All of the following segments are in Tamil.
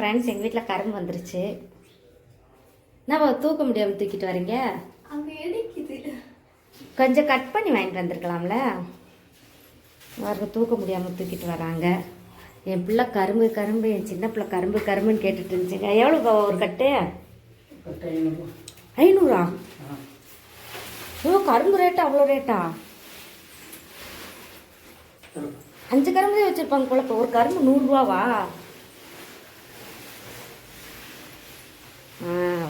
ஃப்ரெண்ட்ஸ் எங்கள் வீட்டில் கரும்பு வந்துருச்சு. என்ன தூக்க முடியாமல் தூக்கிட்டு வரீங்க கொஞ்சம் கட் பண்ணி வாங்கிட்டு வந்திருக்கலாம்ல? அவருக்கு தூக்க முடியாமல் தூக்கிட்டு வராங்க. என் பிள்ளை கரும்பு கரும்பு என் சின்ன பிள்ளை கரும்பு கரும்புன்னு கேட்டுட்டு இருந்துச்சுங்க. எவ்வளோ ஒரு கட்டு ஐநூறா. ஓ கரும்பு ரேட்டா அவ்வளோ ரேட்டா அஞ்சு கரும்பு தான் வச்சுருப்பாங்க போல இப்போ. ஒரு கரும்பு நூறுரூவாவா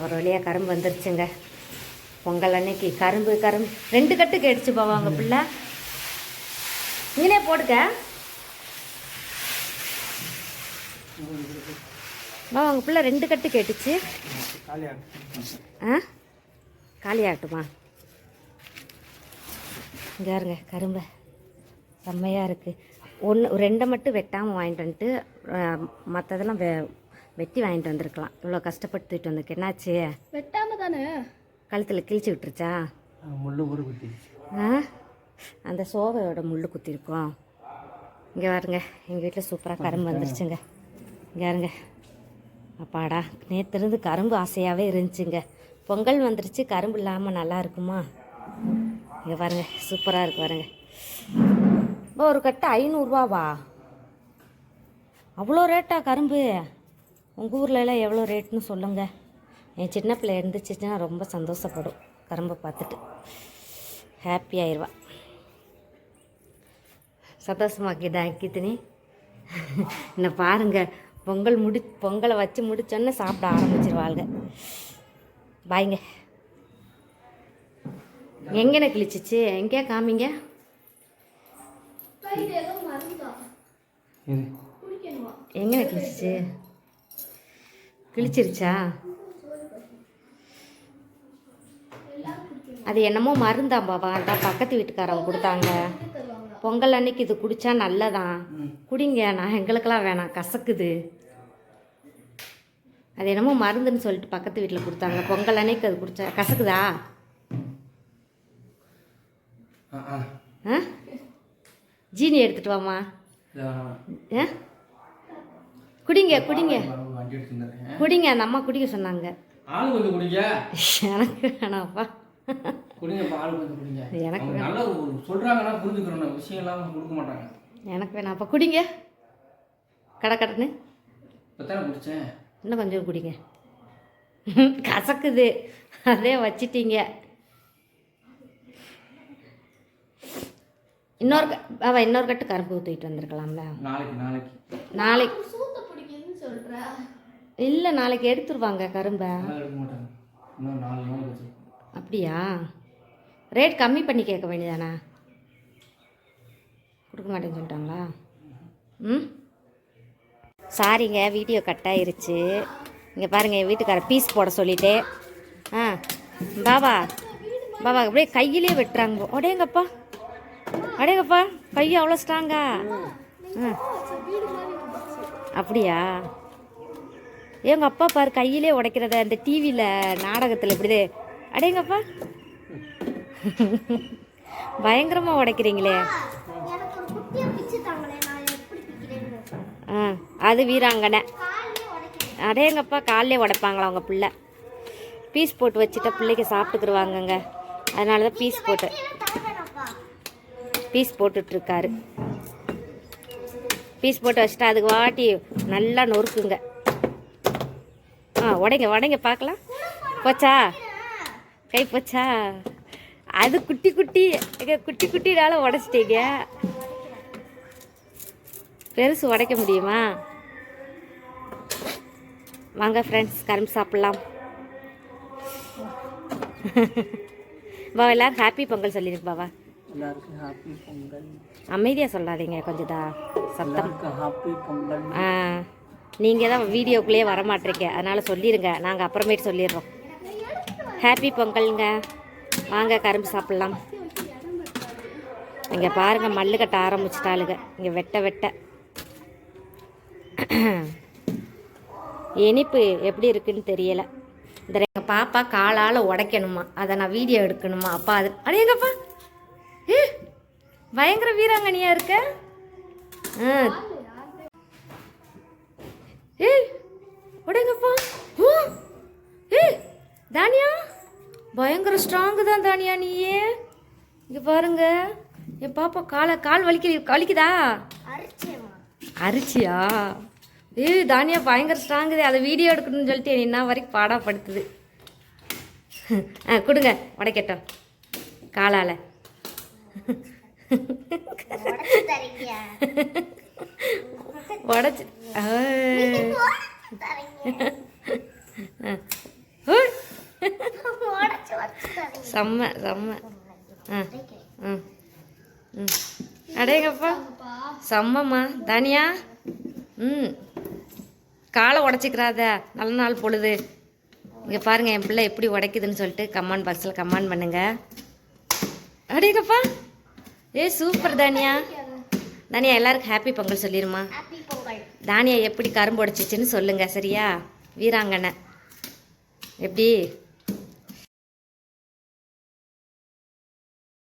ஒரு வழியாக கரும்பு வந்துருச்சுங்க. பொங்கல் அன்னைக்கு கரும்பு கரும்பு. ரெண்டு கட்டு கேட்டுச்சு போவாங்க பிள்ளை. நீங்களே போடுக்க பாவா பிள்ளை ரெண்டு கட்டு கேட்டுச்சு. ஆ? காலியாகட்டுமா இங்கே இருங்க கரும்பு. செம்மையாக இருக்குது ஒன்று ரெண்டை மட்டும் வெட்டாமல் வாங்கிட்டு வந்துட்டு மற்றதெல்லாம் வெட்டி வாங்கிட்டு வந்திருக்கலாம். இவ்வளோ கஷ்டப்பட்டு தூக்கிட்டு வந்திருக்கு. என்னாச்சு? வெட்டாம தானே? கழுத்தில் கிழிச்சு விட்டுருச்சா? முள்ளு முறு குத்திடுச்சு ஆ? அந்த சோவையோட முள் குத்திருக்கோம். இங்கே பாருங்க. எங்கள் வீட்டில் சூப்பராக கரும்பு வந்துருச்சுங்க. இங்கே பாருங்க. அப்பாடா நேற்றுலேருந்து கரும்பு ஆசையாகவே இருந்துச்சுங்க. பொங்கல் வந்துருச்சு கரும்பு இல்லாமல் நல்லா இருக்குமா? இங்கே பாருங்க. சூப்பராக இருக்கு பாருங்க. இப்போ ஒரு கட்டு ஐநூறுரூவாவா அவ்வளோ ரேட்டா கரும்பு? உங்கள் ஊர்ல எல்லாம் எவ்வளோ ரேட்னு சொல்லுங்கள் என் சின்ன பிள்ளை இருந்துச்சுன்னா ரொம்ப சந்தோஷப்படும். கரும்பை பார்த்துட்டு. ஹாப்பி ஆயிடுவா. சந்தோஷமாக்கிதா கித்தனி இன்னும் பாருங்க பொங்கல் முடி பொங்கலை வச்சு முடிச்சோன்னே சாப்பிட ஆரம்பிச்சிருவாளுங்க. பாய்ங்க. எங்கன கிழிச்சிச்சு? எங்கேயா காமிங்க? எங்கன கிழிச்சிச்சு? கிழிச்சிருச்சா? அது என்னமோ மருந்தாம் பாபா அதான் பக்கத்து வீட்டுக்காரவங்க கொடுத்தாங்க. பொங்கல் அன்னைக்கு இது குடிச்சா நல்லதான் குடிங்க நான் எங்களுக்கெல்லாம் வேணாம் கசக்குது. அது என்னமோ மருந்துன்னு சொல்லிட்டு பக்கத்து வீட்டில் கொடுத்தாங்க. பொங்கல் அன்னைக்கு அது குடிச்சா கசக்குதா? ஆ ஜீனி எடுத்துட்டு வாமா குடிங்க குடிங்க. குடிங்க அந்த அம்மா குடிக்க சொன்னாங்க. ஆளு கொஞ்சம் குடிங்க. எனக்கு வேணாம்ப்பா. குடிங்கப்பா ஆளு கொஞ்சம் குடிங்க. எனக்கு நல்லா ஒரு சொல்றாங்கன்னா புரிஞ்சுக்கிறோம். நம்ம விஷயம் எல்லாம் அவங்க கொடுக்க மாட்டாங்க. எனக்கு வேணாம்ப்பா குடிங்க. கடை கடன்னு. இப்போ தானே குடிச்சேன். இன்னும் கொஞ்சம் குடிங்க. கசக்குது. அதே வச்சிட்டீங்க. இன்னொரு க- பாபா இன்னொரு கட்டு கரும்பு ஊற்றிட்டு வந்திருக்கலாம்ல. நாளைக்கு நாளைக்கு. நாளைக்கு. சூத்த பிடிக்குதுன்னு சொல்ற. இல்லை நாளைக்கு எடுத்துருவாங்க கரும்பை. அப்படியா? ரேட் கம்மி பண்ணி கேட்க வேண்டியதானே? கொடுக்க மாட்டேன்னு சொல்லிட்டாங்களா? ம்? சாரிங்க வீடியோ கட் ஆயிருச்சு. இங்கே பாருங்கள் என் வீட்டுக்கார பீஸ் போட சொல்லிட்டே. ஆ பாபா பாபா அப்படியே கையிலே வெட்டுறாங்க. அடேங்கப்பா அடேங்கப்பா கை அவ்வளோ ஸ்ட்ராங்கா ஆ. அப்படியா? எங்கள் அப்பா பாரு கையிலே உடைக்கிறத அந்த டிவியில் நாடகத்தில் இப்படிதே. அடேங்கப்பா பயங்கரமாக உடைக்கிறீங்களே. ஆ அது வீராங்கனை. அடேங்கப்பா காலைலே உடைப்பாங்களா அவங்க பிள்ளை? பீஸ் போட்டு வச்சுட்டா பிள்ளைக்கு சாப்பிட்டுக்குருவாங்கங்க. அதனால தான் பீஸ் போட்டு பீஸ் போட்டுட்ருக்காரு. பீஸ் போட்டு வச்சுட்டா அதுக்கு வாட்டி நல்லா நொறுக்குங்க. உடைங்க உடைங்க பார்க்கலாம். போச்சா? கை போச்சா? அது குட்டி குட்டி குட்டி குட்டினால உடச்சிட்டீங்க. பெருசு உடைக்க முடியுமா? வாங்க ஃப்ரெண்ட்ஸ் கரும்பு சாப்பிட்லாம். பாவா எல்லாரும் ஹாப்பி பொங்கல் சொல்லியிருக்கு பாவா. எல்லாருக்கும் ஹாப்பி பொங்கல். அமைதியாக சொல்லாதீங்க கொஞ்சம் தான் சத்தம். ஹாப்பி பொங்கல். ஆ. நீங்கள் தான் வீடியோக்குள்ளேயே வர அதனால் சொல்லிடுங்க நாங்கள் அப்புறமேட்டு சொல்லிடுறோம். ஹாப்பி பொங்கலுங்க. வாங்க கரும்பு சாப்பிட்லாம். இங்கே பாருங்கள் மல்லு கட்ட ஆரம்பிச்சிட்டாளுங்க. இங்கே வெட்ட வெட்ட. இனிப்பு எப்படி இருக்குன்னு தெரியலை. இந்த எங்கள் பாப்பா காலால் உடைக்கணுமா. அதை நான் வீடியோ எடுக்கணுமா. அப்பா அது அடே எங்கப்பா? பயங்கர வீராங்கனியாக இருக்க ஆ ஏய் உடையங்கப்பா ஓ ஏய் தானியா பயங்கர ஸ்ட்ராங்கு தான் தானியா நீயே. இங்கே பாருங்க. என் பாப்பா காலை கால் வலிக்க வலிக்குதா? அரிச்சியா? ஏய் தானியா பயங்கர ஸ்ட்ராங்குது அதை வீடியோ எடுக்கணும்னு சொல்லிட்டு என்னை வரைக்கும் பாடாப்படுத்துது. ஆ கொடுங்க. உடைக்கட்டும் காலால். உடச்சு செம்ம செம்ம. ஆ ம் ம் அடேங்கப்பா. செம்மம்மா. தானியா? ம். காலை உடச்சிக்கிறாத. நல்ல நாள் பொழுது. இங்கே பாருங்கள் என் பிள்ளை எப்படி உடைக்குதுன்னு சொல்லிட்டு கமெண்ட் பாக்ஸில் கமெண்ட் பண்ணுங்க. அடேங்கப்பா. ஏ சூப்பர் தானியா? தானியா எல்லாருக்கும் ஹாப்பி பொங்கல் சொல்லிடுமா தானியா எப்படி கரும்பு உடைச்சிச்சின்னு சொல்லுங்க சரியா? வீராங்கனை. எப்படி?